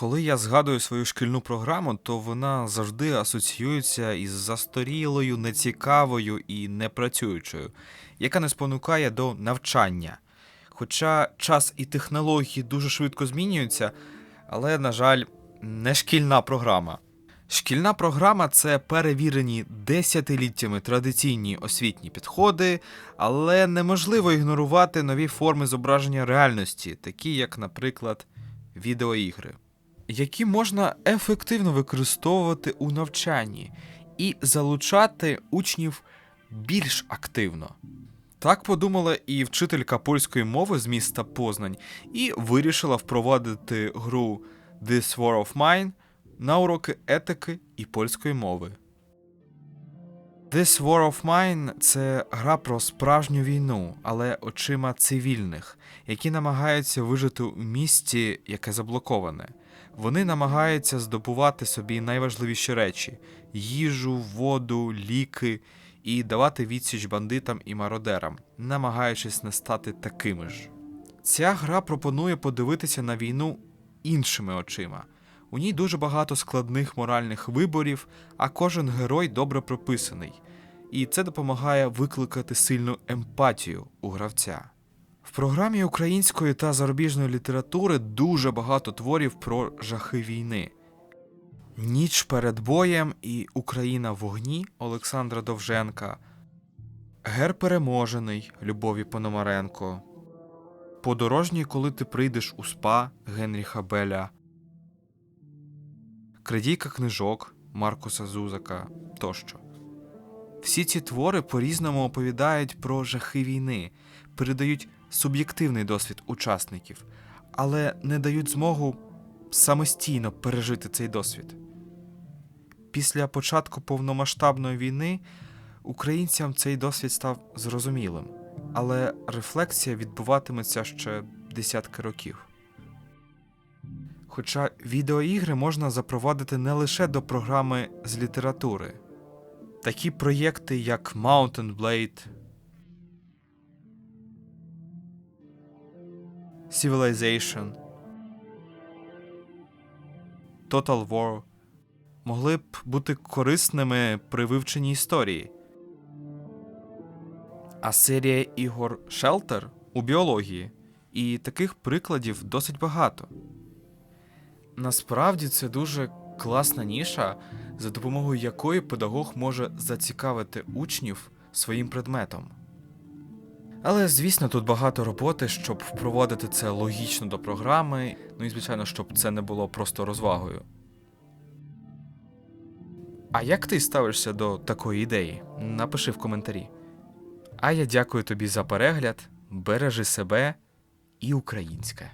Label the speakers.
Speaker 1: Коли я згадую свою шкільну програму, то вона завжди асоціюється із застарілою, нецікавою і непрацюючою, яка не спонукає до навчання. Хоча час і технології дуже швидко змінюються, але, на жаль, не шкільна програма. Шкільна програма це перевірені десятиліттями традиційні освітні підходи, але неможливо ігнорувати нові форми зображення реальності, такі як, наприклад, відеоігри, які можна ефективно використовувати у навчанні і залучати учнів більш активно. Так подумала і вчителька польської мови з міста Познань і вирішила впровадити гру This War of Mine на уроки етики і польської мови. This War of Mine це гра про справжню війну, але очима цивільних, які намагаються вижити у місті, яке заблоковане. Вони намагаються здобувати собі найважливіші речі: їжу, воду, ліки і давати відсіч бандитам і мародерам, намагаючись не стати такими ж. Ця гра пропонує подивитися на війну іншими очима. У ній дуже багато складних моральних виборів, а кожен герой добре прописаний, і це допомагає викликати сильну емпатію у гравця. В програмі української та зарубіжної літератури дуже багато творів про жахи війни. Ніч перед боєм і Україна в вогні Олександра Довженка, Гер переможений Любові Пономаренко, Подорожній, коли ти прийдеш у спа Генріха Беля, Крадійка книжок Маркуса Зузака тощо. Всі ці твори по-різному оповідають про жахи війни, передають суб'єктивний досвід учасників, але не дають змогу самостійно пережити цей досвід. Після початку повномасштабної війни українцям цей досвід став зрозумілим, але рефлексія відбуватиметься ще десятки років. Хоча відеоігри можна запровадити не лише до програми з літератури. Такі проєкти, як Mountain Blade, Civilization, Total War могли б бути корисними при вивченні історії. А серія ігор Shelter у біології. І таких прикладів досить багато. Насправді це дуже класна ніша, за допомогою якої педагог може зацікавити учнів своїм предметом. Але, звісно, тут багато роботи, щоб впровадити це логічно до програми, ну і, звичайно, щоб це не було просто розвагою. А як ти ставишся до такої ідеї? Напиши в коментарі. А я дякую тобі за перегляд, бережи себе і українське.